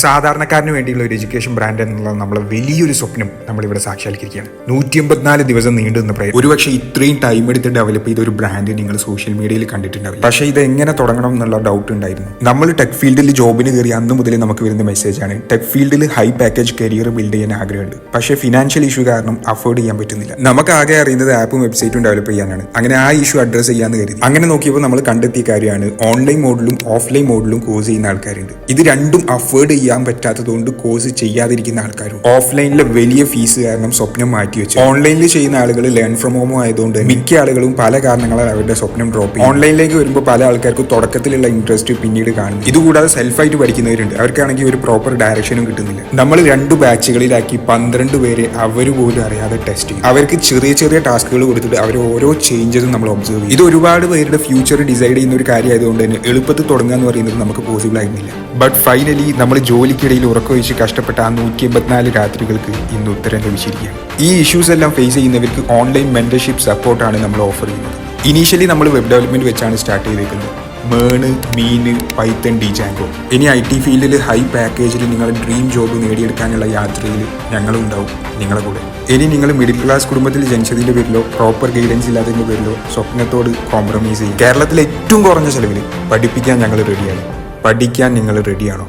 സാധാരണക്കാരന് വേണ്ടിയുള്ള ഒരു എഡ്യൂക്കേഷൻ ബ്രാൻഡ് എന്നുള്ള നമ്മളെ വലിയൊരു സ്വപ്നം നമ്മളിവിടെ സാക്ഷാത്കരിക്കുകയാണ്. നൂറ്റി എൺപത്തിനാല് ദിവസം നീണ്ടു നിന്ന പ്രയത്നം. ഒരുപക്ഷെ ഇത്രയും ടൈം എടുത്ത് ഡെവലപ്പ് ചെയ്ത ഒരു ബ്രാൻഡ് നിങ്ങൾ സോഷ്യൽ മീഡിയയിൽ കണ്ടിട്ടുണ്ടാവും പക്ഷേ ഇത് എങ്ങനെ തുടങ്ങണം എന്നുള്ള ഡൗട്ട് ഉണ്ടായിരുന്നു. നമ്മൾ ടെക് ഫീൽഡിൽ ജോബിന് കയറി അന്ന് മുതൽ നമുക്ക് വരുന്ന മെസ്സേജാണ് ടെക് ഫീൽഡിൽ ഹൈ പാക്കേജ് കരിയർ ബിൽഡ് ചെയ്യാൻ ആഗ്രഹമുണ്ട്. പക്ഷേ ഫിനാൻഷ്യൽ ഇഷ്യൂ കാരണം അഫോർഡ് ചെയ്യാൻ പറ്റുന്നില്ല. നമുക്ക് ആകെ അറിയുന്നത് ആപ്പും വെബ്സൈറ്റും ഡെവലപ്പ് ചെയ്യാനാണ്. അങ്ങനെ ആ ഇഷ്യൂ അഡ്രസ് ചെയ്യാന്ന് കരുതി. അങ്ങനെ നോക്കിയപ്പോൾ നമ്മൾ കണ്ടെത്തിയ കാര്യമാണ് ഓൺലൈൻ മോഡിലും ഓഫ്ലൈൻ മോഡിലും കോഴ്സ് ചെയ്യുന്ന ആൾക്കാരുണ്ട്. ഇത് രണ്ടും അഫോർഡ് ചെയ്യാൻ പറ്റാത്തതുകൊണ്ട് കോഴ്സ് ചെയ്യാതിരിക്കുന്ന ആൾക്കാരും ഓഫ്ലൈനിലെ വലിയ ഫീസ് കാരണം സ്വപ്നം മാറ്റി വെച്ചു. ഓൺലൈനിൽ ചെയ്യുന്ന ആളുകൾ ലേൺ ഫ്രം ഹോം ആയതുകൊണ്ട് മിക്ക ആളുകളും പല കാരണങ്ങളാൽ അവരുടെ സ്വപ്നം ഡ്രോപ്പ് ചെയ്യും ഓൺലൈനിലേക്ക് വരുമ്പോൾ പല ആൾക്കാർക്ക് തുടക്കത്തിലുള്ള ഇൻട്രസ്റ്റ് പിന്നീട് കാണും. ഇതുകൂടാതെ സെൽഫായിട്ട് പഠിക്കുന്നവരുണ്ട്. അവർക്കാണെങ്കിൽ ഒരു പ്രോപ്പർ ഡയറക്ഷനും കിട്ടുന്നില്ല. നമ്മൾ രണ്ട് ബാച്ചുകളിലാക്കി പന്ത്രണ്ട് പേരെ അവർ പോലും അറിയാതെ ടെസ്റ്റ് ചെയ്യും അവർക്ക് ചെറിയ ചെറിയ ടാസ്കുകൾ കൊടുത്തിട്ട് അവർ ഓരോ ചേഞ്ചസും നമ്മൾ ഒബ്സർവ് ചെയ്യും ഇത് ഒരുപാട് പേരുടെ ഫ്യൂച്ചർ ഡിസൈഡ് ചെയ്യുന്ന ഒരു കാര്യമായതുകൊണ്ട് തന്നെ എളുപ്പത്തിൽ തുടങ്ങുക എന്ന് പറയുന്നത് നമുക്ക് പോസിബിൾ ആയിരുന്നില്ല. ബട്ട് ഫൈനലി നമ്മൾ ജോലിക്കിടയിൽ ഉറക്കമൊഴിച്ച് കഷ്ടപ്പെട്ട ആ നൂറ്റി എൺപത്തിനാല് രാത്രികൾക്ക് ഇന്ന് ഉത്തരം ലഭിച്ചിരിക്കുകയാണ്. ഈ ഇഷ്യൂസ് എല്ലാം ഫേസ് ചെയ്യുന്നവർക്ക് ഓൺലൈൻ മെന്റർഷിപ്പ് സപ്പോർട്ടാണ് നമ്മൾ ഓഫർ ചെയ്യുന്നത്. ഇനീഷ്യലി നമ്മൾ വെബ് ഡെവലപ്മെന്റ് വെച്ചാണ് സ്റ്റാർട്ട് ചെയ്തേക്കുന്നത്. മേണ് മീന് പൈത്തൺ ഡിജാങ്കോ ഇനി ഐ ടി ഫീൽഡിൽ ഹൈ പാക്കേജിൽ നിങ്ങളുടെ ഡ്രീം ജോബ് നേടിയെടുക്കാനുള്ള യാത്രയിൽ ഞങ്ങളും ഉണ്ടാവും നിങ്ങളുടെ കൂടെ. ഇനി നിങ്ങൾ മിഡിൽ ക്ലാസ് കുടുംബത്തിൽ ജനിച്ചതിന്റെ പേരിലോ പ്രോപ്പർ ഗൈഡൻസ് ഇല്ലാത്തതിന്റെ പേരിലോ സ്വപ്നത്തോട് കോംപ്രമൈസ് ചെയ്യും കേരളത്തിലെ ഏറ്റവും കുറഞ്ഞ ചെലവിൽ പഠിപ്പിക്കാൻ ഞങ്ങൾ റെഡിയാണ് പഠിക്കാൻ നിങ്ങൾ റെഡിയാണോ